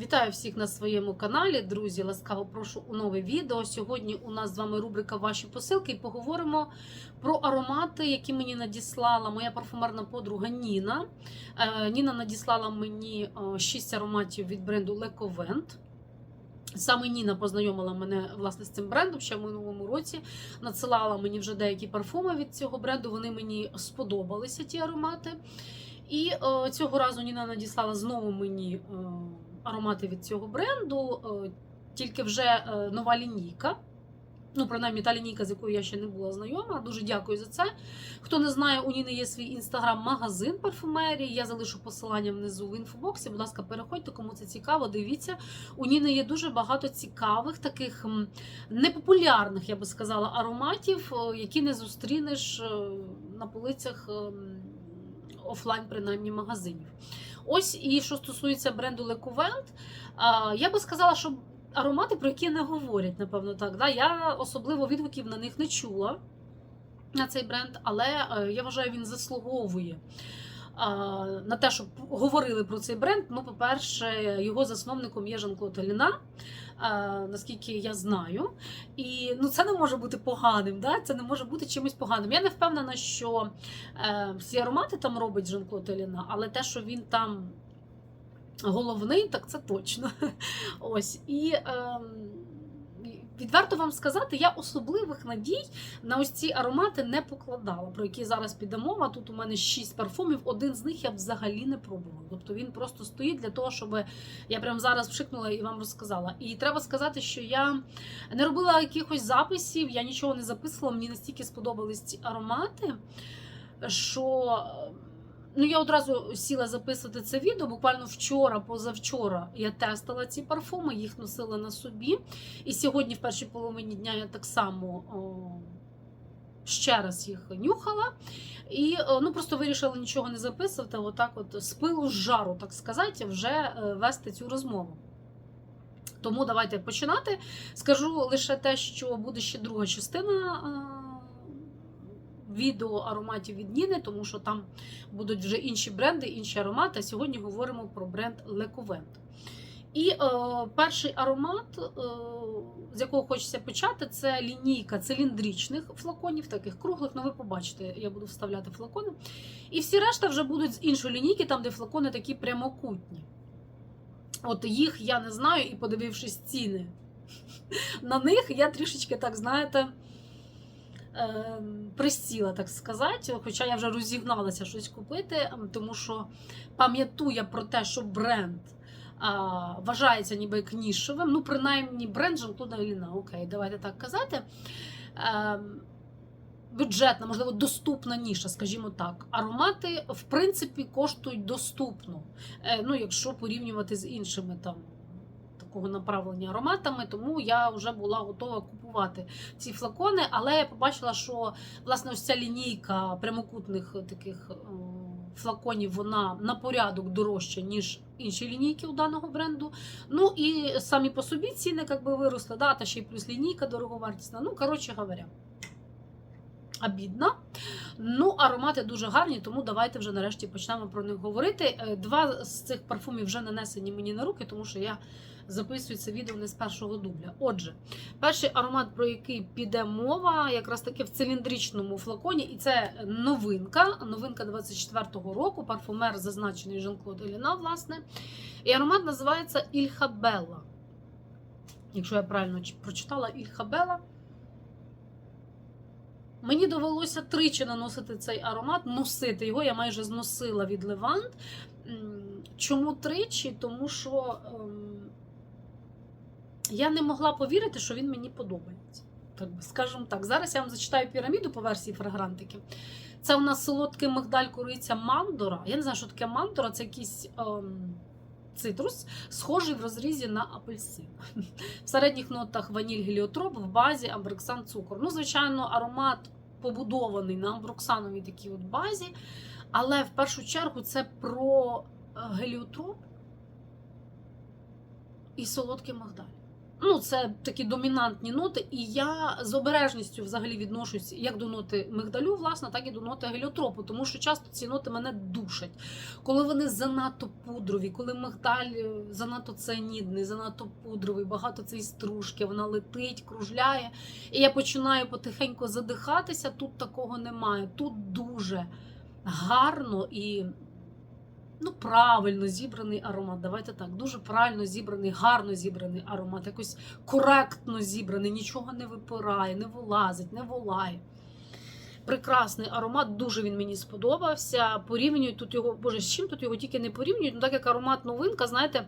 Вітаю всіх на своєму каналі. Друзі, ласкаво прошу у нове відео. Сьогодні у нас з вами рубрика Ваші посилки і поговоримо про аромати, які мені надіслала моя парфумерна подруга Ніна. Е, Ніна надіслала мені 6 ароматів від бренду Лековент. Саме Ніна познайомила мене власне з цим брендом ще в минулому році. Надсилала мені вже деякі парфуми від цього бренду. Вони мені сподобалися, ті аромати. І е, цього разу Ніна надіслала знову мені е, аромати від цього бренду, е, тільки вже е, нова лінійка. Ну, принаймні, та лінійка, з якою я ще не була знайома. Дуже дякую за це. Хто не знає, у Ніни є свій інстаграм-магазин парфумерії. Я залишу посилання внизу в інфобоксі. Будь ласка, переходьте, кому це цікаво. Дивіться. У Ніни є дуже багато цікавих, таких непопулярних, я би сказала, ароматів, е, які не зустрінеш на полицях ем, офлайн, принаймні, магазинів. Ось і що стосується бренду Лекувент, я би сказала, що аромати, про які не говорять, напевно, так. Да? Я особливо відгуків на них не чула на цей бренд, але е, я вважаю, він заслуговує. На те, щоб говорили про цей бренд, ну, по-перше, його засновником є Жан-Клод Еліна, наскільки я знаю. І ну, це не може бути поганим, да? це не може бути чимось поганим. Я не впевнена, що е, всі аромати там робить Жан-Клод Еліна, але те, що він там головний, так це точно. Ось. І е, відверто вам сказати, я особливих надій на ось ці аромати не покладала, про які зараз піде мова. Тут у мене шість парфумів, один з них я взагалі не пробувала. Тобто він просто стоїть для того, щоб я прямо зараз вшикнула і вам розказала. І треба сказати, що я не робила якихось записів, я нічого не записувала, мені настільки сподобались ці аромати, що. Ну, я одразу сіла записувати це відео. Буквально вчора, позавчора, я тестила ці парфуми, їх носила на собі. І сьогодні, в першій половині дня, я так само о, ще раз їх нюхала. І ну, просто вирішила нічого не записувати, отак, от з пилу з жару, так сказати, вже е, вести цю розмову. Тому давайте починати. Скажу лише те, що буде ще друга частина. Відео ароматів від Ніни, тому що там будуть вже інші бренди, інші аромати. Сьогодні говоримо про бренд Лековент. І е, перший аромат, е, з якого хочеться почати, це лінійка циліндричних флаконів, таких круглих. Ну, ви побачите, я буду вставляти флакони. І всі решта вже будуть з іншої лінійки, там, де флакони такі прямокутні. От їх я не знаю, і подивившись ціни на них, я трішечки так, знаєте. Е, Присіла, так сказати, хоча я вже розігналася щось купити, ем, тому що пам'ятую про те, що бренд а, вважається ніби як нішевим. Ну, принаймні, бренд Жан-Клода Еліна, окей, давайте так казати. Ем, бюджетна, можливо, доступна ніша, скажімо так. Аромати, в принципі, коштують доступно. Е, ну, якщо порівнювати з іншими там. Такого направлення ароматами, тому я вже була готова купувати ці флакони. Але я побачила, що власне ось ця лінійка прямокутних таких флаконів вона на порядок дорожча, ніж інші лінійки у даного бренду. Ну і самі по собі ціни як би виросли, да, та ще й плюс лінійка дороговартісна. Ну, коротше говоря, обідна. Ну, аромати дуже гарні, тому давайте вже нарешті почнемо про них говорити. Е, Два з цих парфумів вже нанесені мені на руки, тому що я записую це відео не з першого дубля. Отже, перший аромат, про який піде мова, якраз таки в циліндричному флаконі, і це новинка. Новинка 24-го року. Парфумер зазначений Жан-Клод Еліна, власне. І аромат називається Ільха Белла. Якщо я правильно прочитала Ільха Белла. Мені довелося тричі наносити цей аромат, носити його. Я майже зносила від Левант. Чому тричі? Тому що ем, я не могла повірити, що він мені подобається. Так скажімо так. Зараз я вам зачитаю піраміду по версії фрагрантики. Це у нас солодкий мигдаль кориця мандора. Я не знаю, що таке мандора, це якийсь ем, цитрус, схожий в розрізі на апельсин. В середніх нотах ваніль геліотроп, в базі амброксан цукор. Ну, звичайно, аромат побудований на амброксановій такій от базі, але в першу чергу це про е, геліотроп і солодкий мигдаль. Ну, це такі домінантні ноти, і я з обережністю взагалі відношусь як до ноти мигдалю, власне, так і до ноти геліотропу, тому що часто ці ноти мене душать. Коли вони занадто пудрові, коли мигдаль е, занадто цианідний, занадто пудровий, багато цієї стружки, вона летить, кружляє. І я починаю потихеньку задихатися. Тут такого немає. Тут дуже гарно і ну, правильно зібраний аромат. Давайте так, дуже правильно зібраний, гарно зібраний аромат, якось коректно зібраний, нічого не випирає, не вилазить, не волає. Прекрасний аромат, дуже він мені сподобався. Порівнюють тут його, боже, з чим тут його тільки не порівнюють. Ну, так як аромат новинка, знаєте,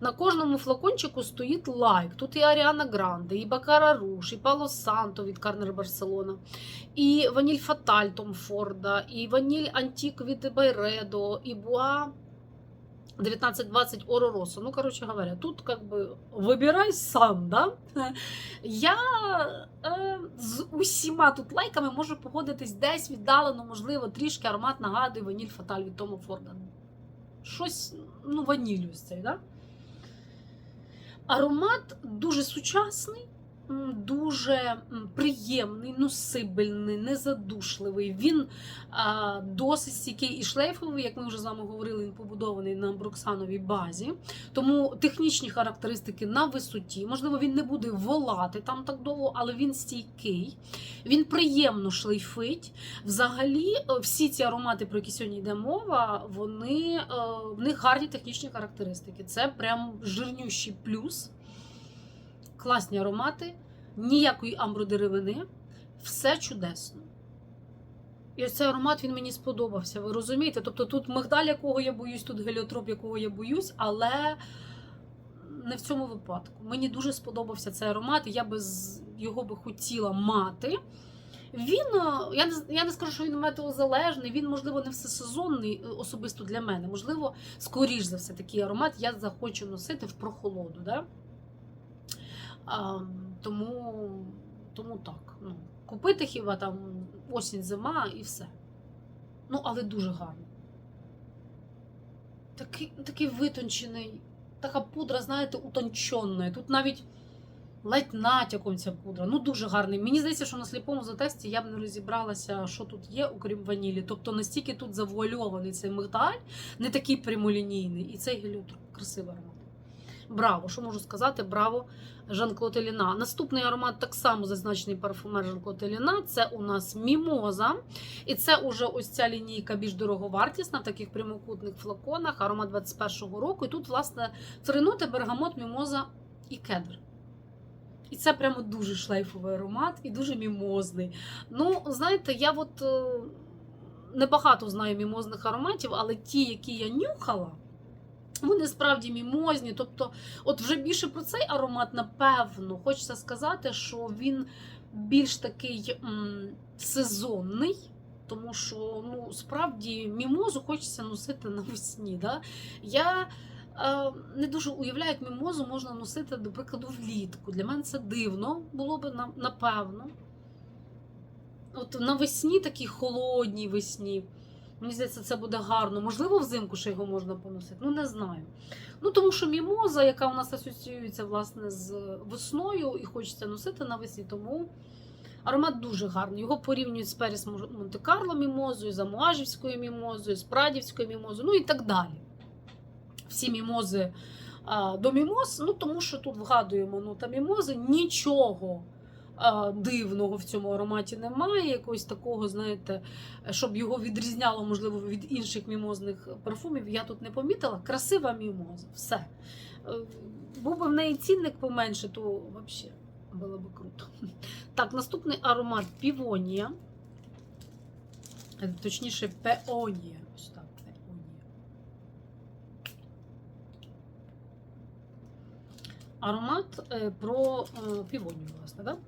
на кожному флакончику стоїть лайк. Тут і Аріана Гранде, і Бакара Руш, і Пало Санто від Карнер Барселона, і Ваніль Фаталь Том Форда, і Ваніль Антік від Байредо, і Буа 1920 Оро Росо. Ну, короче говоря, тут как бы вибирай сам, да? Я е, з усіма тут лайками можу погодитись десь віддалено, можливо, трішки аромат нагадує ваніль Фаталь від Тома Форда. Щось, ну, ваніль ось цей, да? Аромат дуже сучасний, дуже приємний, носибельний, незадушливий. Він а, досить стійкий і шлейфовий, як ми вже з вами говорили, він побудований на броксановій базі. Тому технічні характеристики на висоті. Можливо, він не буде волати там так довго, але він стійкий. Він приємно шлейфить. Взагалі, е, всі ці аромати, про які сьогодні йде мова, вони е, в них гарні технічні характеристики. Це прям жирнющий плюс. Класні аромати, ніякої амбродеревини, все чудесно. І ось цей аромат він мені сподобався. Ви розумієте? Тобто тут мигдаль, якого я боюсь, тут геліотроп, якого я боюсь, але не в цьому випадку. Мені дуже сподобався цей аромат, і я би його би хотіла мати. Він, е, я не, я не скажу, що він метеозалежний, він, можливо, не всесезонний е, особисто для мене. Можливо, скоріш за все, такий аромат я захочу носити в прохолоду. Да? Тому, тому так. Ну, купити хіба там осінь, зима і все. Ну, але дуже гарно. Такий, такий витончений, така пудра, знаєте, утонченна. Тут навіть ледь натяком ця пудра. Ну, дуже гарний. Мені здається, що на сліпому затесті я б не розібралася, що тут є, окрім ванілі. Тобто настільки тут завуальований цей мигдаль, не такий прямолінійний. І цей геліотроп. Красивий аромат. Браво! Що можу сказати? Браво! Жан-Клод Еліна. Наступний аромат так само зазначений парфумер Жан-Клод Еліна. Це у нас мімоза. І це уже ось ця лінійка більш дороговартісна в таких прямокутних флаконах, аромат 21-го року. І тут, власне, три бергамот, мімоза і кедр. І це прямо дуже шлейфовий аромат і дуже мімозний. Ну, знаєте, я от е, небагато знаю мімозних ароматів, але ті, які я нюхала, вони справді мімозні. Тобто, от вже більше про цей аромат, напевно, хочеться сказати, що він більш такий м, сезонний. Тому що ну, справді мімозу хочеться носити навесні. Да? Я е, не дуже уявляю, як мімозу можна носити, до прикладу, влітку. Для мене це дивно було б напевно. От навесні, такій холодній весні. Мені здається, це буде гарно. Можливо, взимку ще його можна поносити. Ну, не знаю. Ну, тому що мімоза, яка у нас асоціюється власне з весною, і хочеться носити навесні, тому аромат дуже гарний. Його порівнюють з Періс Монте-Карло мімозою, з Амуажівською мімозою, з Прадівською мімозою, ну і так далі. Всі мімози а, до мімоз, ну тому що тут вгадуємо ну, та мімози, нічого дивного в цьому ароматі немає. Якогось такого, знаєте, щоб його відрізняло, можливо, від інших мімозних парфумів, я тут не помітила. Красива мімоза, все. Е, Був би в неї цінник поменше, то взагалі було б круто. Так, наступний аромат півонія. Точніше, пеонія. Так, пеонія. Аромат е, про е, півонію, власне, так?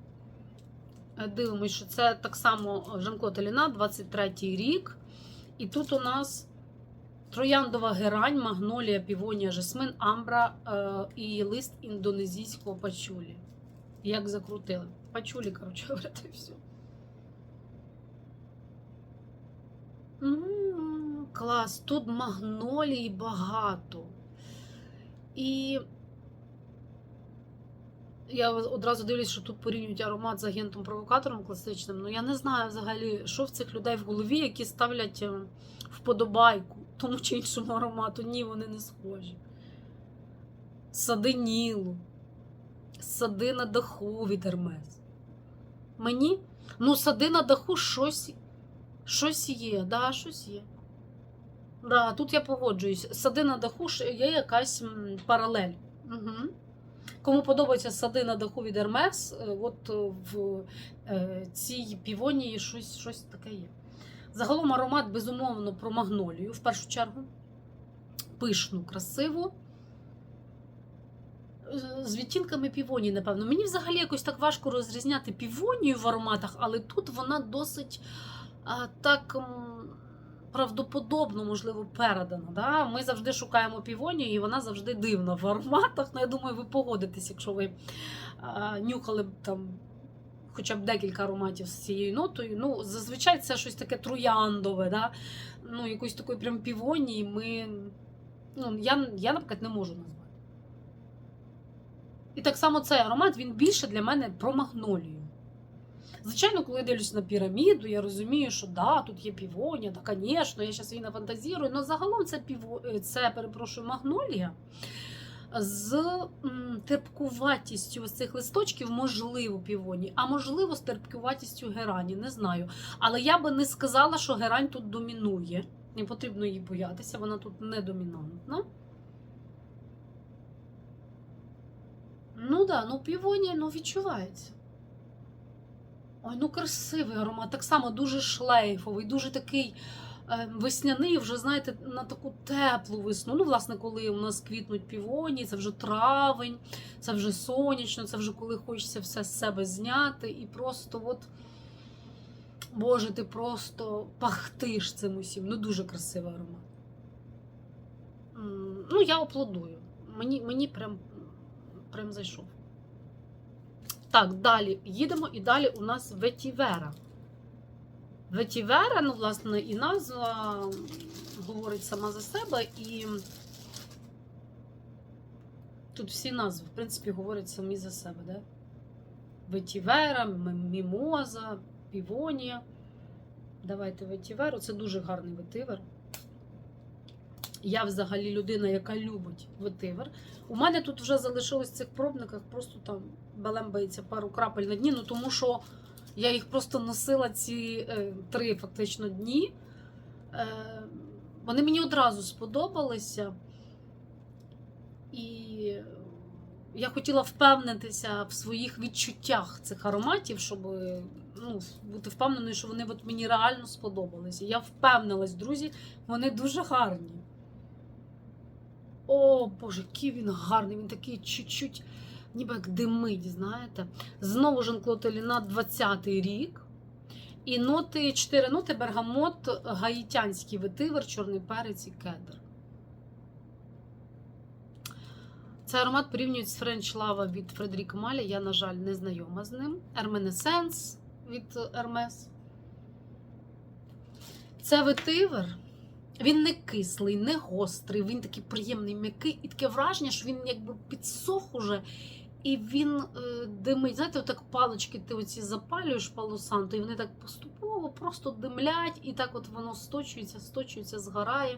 Дивимось, що це так само Жан-Клод Еліна, 23 рік. І тут у нас трояндова герань, магнолія, півонія, жасмин, амбра е, і лист індонезійського пачулі. Як закрутили. Пачулі, коротше говоря, і все. Клас, тут магнолії багато. І Я одразу дивлюсь, що тут порівнюють аромат з агентом-провокатором класичним. Ну я не знаю взагалі, що в цих людей в голові, які ставлять е, вподобайку тому чи іншому аромату. Ні, вони не схожі. Сади Нілу, сади на даху від Ермес. Мені? Ну, сади на даху щось, щось є, да, щось є. Да, тут я погоджуюсь. Сади на даху є якась паралель. Угу. Кому подобаються сади на даху від Ермес, е, от е, в е, цій півонії щось, щось таке є. Загалом аромат, безумовно, про магнолію в першу чергу. Пишну, красиву. З відтінками півонії, напевно. Мені взагалі якось так важко розрізняти півонію в ароматах, але тут вона досить а, так правдоподобно, можливо, передана. Да? Ми завжди шукаємо півонію, і вона завжди дивна в ароматах. Ну, я думаю, ви погодитесь, якщо ви а, нюхали там хоча б декілька ароматів з цією нотою. Ну, зазвичай це щось таке трояндове, да? ну, якоїсь такої прям півонії ми. Ну, я, я, наприклад, не можу назвати. І так само цей аромат він більше для мене про магнолію. Звичайно, коли я дивлюся на піраміду, я розумію, що да, тут є півонія, та, звісно, я зараз її нафантазірую, але загалом це піво, е, це, перепрошую, магнолія з терпкуватістю ось цих листочків, можливо, півоні, а можливо, з терпкуватістю герані, не знаю. Але я би не сказала, що герань тут домінує. Не потрібно її боятися, вона тут не домінантна. Ну да, ну півонія ну, відчувається. Ой, ну красивий аромат. Так само дуже шлейфовий, дуже такий е, весняний, вже, знаєте, на таку теплу весну. Ну, власне, коли у нас квітнуть півоні, це вже травень, це вже сонячно, це вже коли хочеться все з себе зняти. І просто от, Боже, ти просто пахтиш цим усім. Ну, дуже красивий аромат. Ну, я аплодую. Мені, мені прям, прям зайшов. Так, далі їдемо, і далі у нас ветівера. Ветівера, ну, власне, і назва говорить сама за себе, і тут всі назви, в принципі, говорять самі за себе, да? Ветівера, мімоза, півонія. Давайте ветіверу. Це дуже гарний ветивер. Я взагалі людина, яка любить ветивер. У мене тут вже залишилось в цих пробниках просто там балембається пару крапель на дні, ну тому що я їх просто носила ці е, три фактично дні. Е, вони мені одразу сподобалися. І я хотіла впевнитися в своїх відчуттях цих ароматів, щоб ну, бути впевненою, що вони от мені реально сподобалися. Я впевнилась, друзі, вони дуже гарні. О, Боже, який він гарний, він такий чуть-чуть, ніби як димить, знаєте. Знову Жан-Клод Еліна 20-й рік. І ноти, 4 ноти бергамот, гаїтянський ветивер, чорний перець і кедр. Цей аромат порівнюють з French Lava від Фредеріка Маля. Я, на жаль, не знайома з ним. Hermenessence від Hermes. Це ветивер. Він не кислий, не гострий, він такий приємний, м'який, і таке враження, що він якби підсох уже, і він е, димить. Знаєте, отак палички ти оці запалюєш палосанту, і вони так поступово просто димлять, і так от воно сточується, сточується, згорає.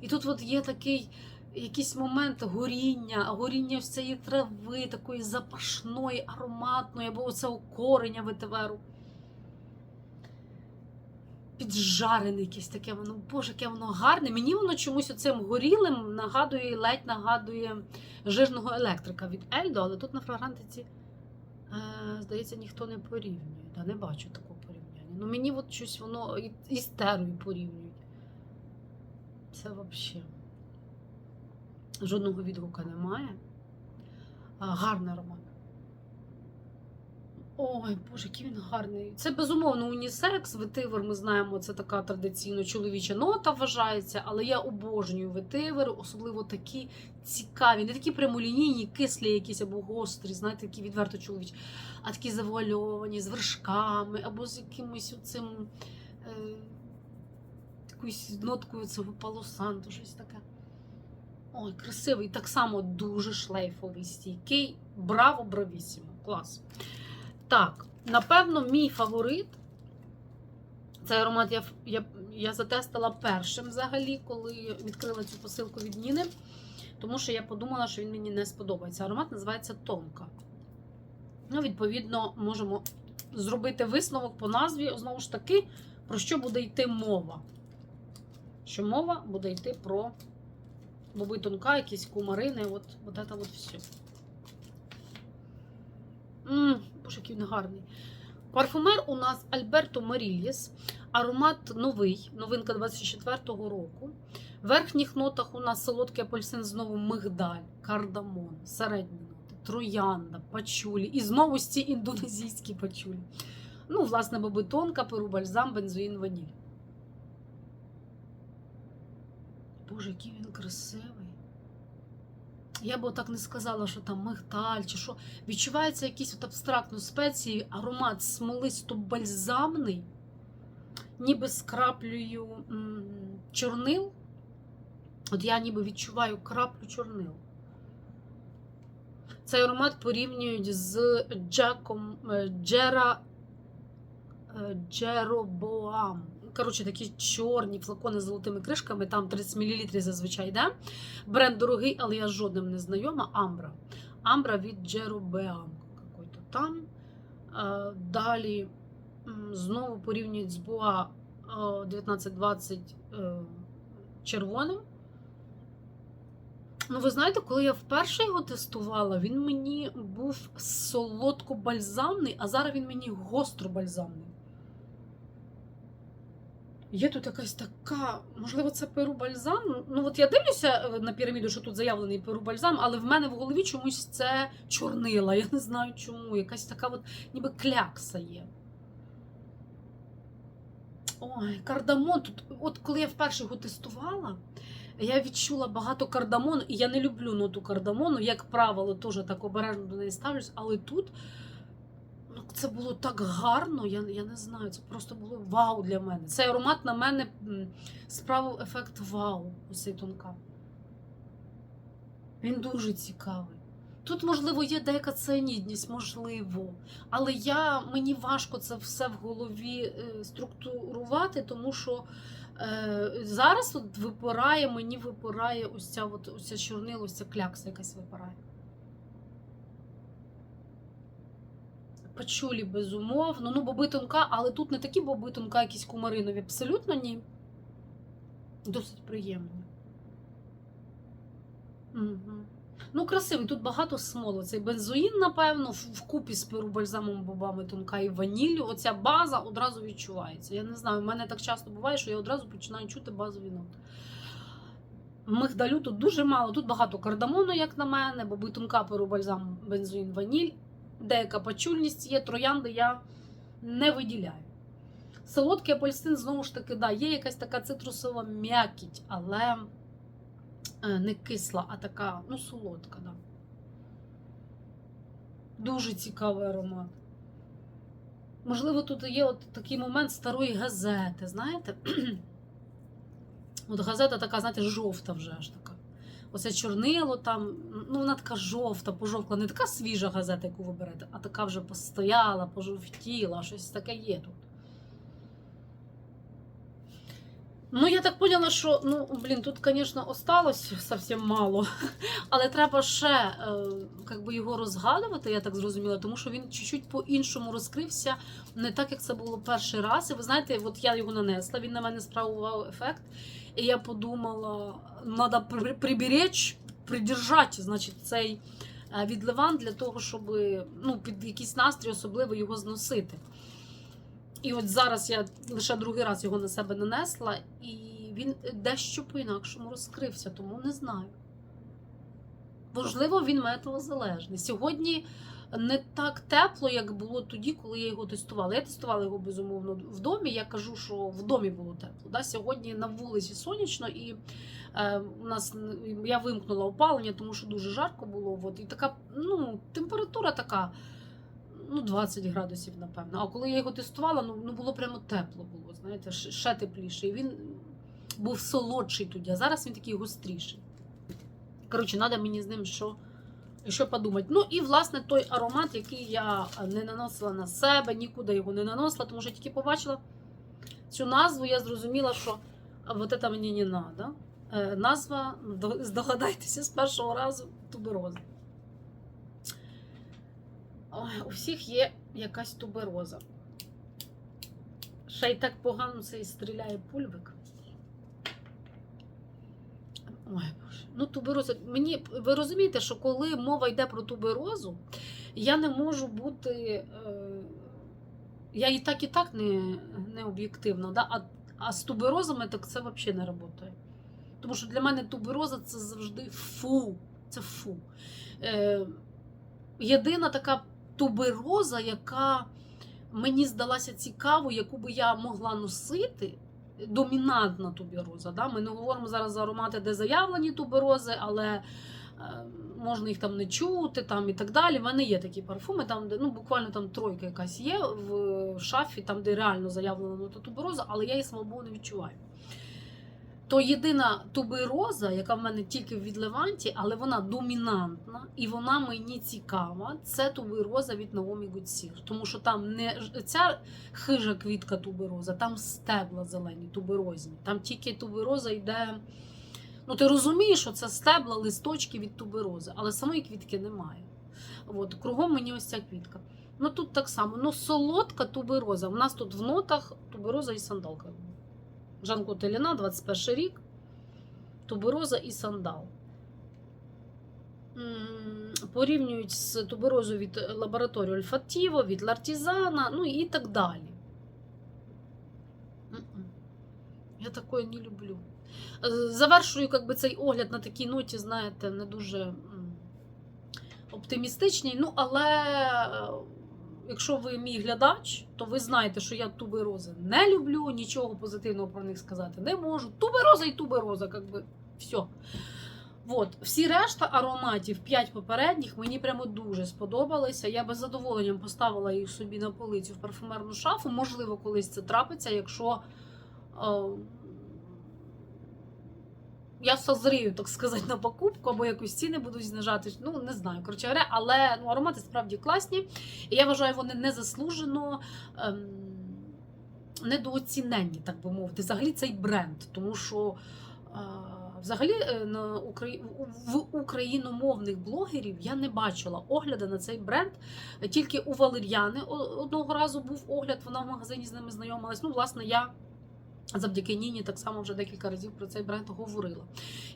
І тут от є такий якийсь момент горіння, горіння ось цієї трави, такої запашної, ароматної, або оцього кореня ветиверу піджарене якесь таке воно, боже, яке воно гарне. Мені воно чомусь оцим горілим нагадує, ледь нагадує жирного електрика від Ельдо, але тут на фрагрантиці, е, здається, ніхто не порівнює. Да, не бачу такого порівняння. Ну мені от щось воно і, і терою порівнюють. Це взагалі. Жодного відгука немає. Гарний аромат. Ой, Боже, який він гарний. Це безумовно унісекс. Ветивер, ми знаємо, це така традиційно чоловіча нота вважається, але я обожнюю ветивери, особливо такі цікаві, не такі прямолінійні, кислі якісь або гострі, знаєте, такі відверто чоловічі, а такі завуальовані, з вершками, або з якимось оцим е, якоюсь ноткою цього палосанту, щось таке. Ой, красивий, так само дуже шлейфовий, стійкий. Браво, бравісімо. Клас. Так, напевно, мій фаворит. Цей аромат я, я, я затестила першим взагалі, коли відкрила цю посилку від Ніни. Тому що я подумала, що він мені не сподобається. Аромат називається Тонка. Ну, відповідно, можемо зробити висновок по назві. Знову ж таки, про що буде йти мова. Що мова буде йти про боби тонка, якісь кумарини, от, от це от все. Боже, який він гарний. Парфумер у нас Альберто Маріліс. Аромат новий, новинка 24-го року. В верхніх нотах у нас солодкий апельсин, знову мигдаль, кардамон, середні ноти, троянда, пачулі. І знову ці індонезійські пачулі. Ну, власне, боби тонка, перу бальзам, бензоїн, ваніль. Боже, який він красивий. Я б так не сказала, що там мигдаль чи що. Відчувається якийсь от абстрактно спеції, аромат смолисто-бальзамний, ніби з краплею чорнил. От я ніби відчуваю краплю чорнил. Цей аромат порівнюють з Джеком е, Джера е, Джеробоам. Коротше, такі чорні флакони з золотими кришками, там 30 мл зазвичай йде. Бренд дорогий, але я жодним не знайома. Амбра. Амбра від Джеробеам. Какой-то там. Е, Далі знову порівнюють з Боа е, 1920 е, червоним. Ну, ви знаєте, коли я вперше його тестувала, він мені був солодко-бальзамний, а зараз він мені гостро-бальзамний. Є тут якась така, можливо, це перу бальзам. Ну, от я дивлюся е, на піраміду, що тут заявлений перу бальзам, але в мене в голові чомусь це чорнила. Я не знаю чому. Якась така от, ніби клякса є. Ой, кардамон. Тут, от коли я вперше його тестувала, я відчула багато кардамону, і я не люблю ноту кардамону, як правило, теж так обережно до неї ставлюсь, але тут це було так гарно, я, я не знаю, це просто було вау для мене. Цей аромат на мене справив ефект вау, цей тонка. Він дуже цікавий. Тут, можливо, є деяка цианідність, можливо. Але я, мені важко це все в голові е, структурувати, тому що е, зараз от випирає, мені випирає ось ця, от, ось ця чорнила, ось ця клякса якась випирає. Пачулі, безумовно. Ну, боби тонка, але тут не такі боби тонка, якісь кумаринові. Абсолютно ні. Досить приємні. Угу. Ну, красивий, тут багато смолу. Цей бензоїн, напевно, вкупі з перу бальзамом, бобами тонка і ваніллю. Оця база одразу відчувається. Я не знаю, в мене так часто буває, що я одразу починаю чути базові ноти. Мигдалю тут дуже мало. Тут багато кардамону, як на мене, боби тонка перу бальзам, бензоїн, ваніль. Деяка пачульність є, троянди я не виділяю. Солодкий апельсин, знову ж таки, да, є якась така цитрусова м'якіть, але е, не кисла, а така, ну, солодка, да. Дуже цікавий аромат. Можливо, тут є от такий момент старої газети, знаєте? От газета така, знаєте, жовта вже аж така. Оце чорнило там, ну вона така жовта, пожовкла, не така свіжа газета, яку ви берете, а така вже постояла, пожовтіла, щось таке є тут. Ну, я так поняла, що ну, блін, тут, звісно, осталось зовсім мало, але треба ще е, как би його розгадувати, я так зрозуміла, тому що він чуть-чуть по-іншому розкрився, не так, як це було перший раз. І ви знаєте, от я його нанесла, він на мене справував ефект. І я подумала, треба приберечь, придержати, значить, цей відливан для того, щоб ну, під якийсь настрій особливо його зносити. І от зараз я лише другий раз його на себе нанесла, і він дещо по-інакшому розкрився, тому не знаю. Можливо, він метеозалежний. Сьогодні не так тепло, як було тоді, коли я його тестувала. Я тестувала його безумовно в домі. Я кажу, що в домі було тепло. Да? Сьогодні на вулиці сонячно, і е, у нас я вимкнула опалення, тому що дуже жарко було. От, і така ну, температура така. Ну, 20 градусів, напевно. А коли я його тестувала, ну, ну було прямо тепло було, знаєте, ще тепліше. І він був солодший тоді, а зараз він такий гостріший. Коротше, треба мені з ним що, що подумати. Ну і власне той аромат, який я не наносила на себе, нікуди його не наносила, тому що тільки побачила цю назву, я зрозуміла, що вот це мені не треба. Е, назва, здогадайтеся, з першого разу тубероза. У всіх є якась тубероза. Ще й так погано цей стріляє пульвик. Ой. Ну, тубероза. Мені, ви розумієте, що коли мова йде про туберозу, я не можу бути. Е, я і так, і так не, не об'єктивна. Да? А, а з туберозами так це взагалі не працює. Тому що для мене тубероза це завжди фу. Це фу. Е, єдина така тубероза, яка мені здалася цікавою, яку би я могла носити. Домінантна тубероза. Да? Ми не говоримо зараз за аромати, де заявлені туберози, але е, можна їх там не чути там, і так далі. У мене є такі парфуми, там, де ну, буквально там тройка якась є в шафі, там, де реально заявлена тубероза, але я її самого не відчуваю. То єдина тубероза, яка в мене тільки в відливанті, але вона домінантна і вона мені цікава, це тубероза від Naomi Goodsir. Тому що там не ця хижа квітка тубероза, там стебла зелені, туберозні. Там тільки тубероза йде. Ну, ти розумієш, що це стебла, листочки від туберози, але самої квітки немає. От, кругом мені ось ця квітка. Ну тут так само. Ну, солодка тубероза. У нас тут в нотах тубероза і сандалка. Жанко Теліна, 21 рік. Тубероза і сандал. Порівнюють з туберозою від лабораторії Ольфатіво, від Лартізана, ну і так далі. Я такое не люблю. Завершую как би, цей огляд на такій ноті, знаєте, не дуже оптимістичній. Ну, але е, якщо ви мій глядач, то ви знаєте, що я туберози не люблю, нічого позитивного про них сказати не можу. Тубероза і тубероза, как би, все. От, всі решта ароматів, 5 попередніх, мені прямо дуже сподобалися. Я би з задоволенням поставила їх собі на полицю в парфумерну шафу. Можливо, колись це трапиться, якщо е, я созрію, так сказати, на покупку, або якось ціни будуть знижати. Ну, не знаю, коротше говоря, але ну, аромати справді класні. І я вважаю, вони незаслужено. Ем, недооціненні, так би мовити, взагалі цей бренд, тому що е, взагалі е, на Украї... в україномовних блогерів я не бачила огляду на цей бренд. Тільки у Валер'яни одного разу був огляд, вона в магазині з ними знайомилась. Ну, власне, я. Завдяки Ніні так само вже декілька разів про цей бренд говорила.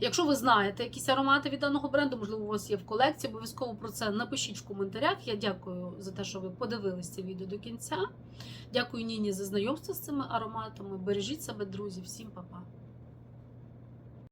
Якщо ви знаєте якісь аромати від даного бренду, можливо, у вас є в колекції, обов'язково про це напишіть в коментарях. Я дякую за те, що ви подивились це відео до кінця. Дякую Ніні за знайомство з цими ароматами. Бережіть себе, друзі. Всім па-па.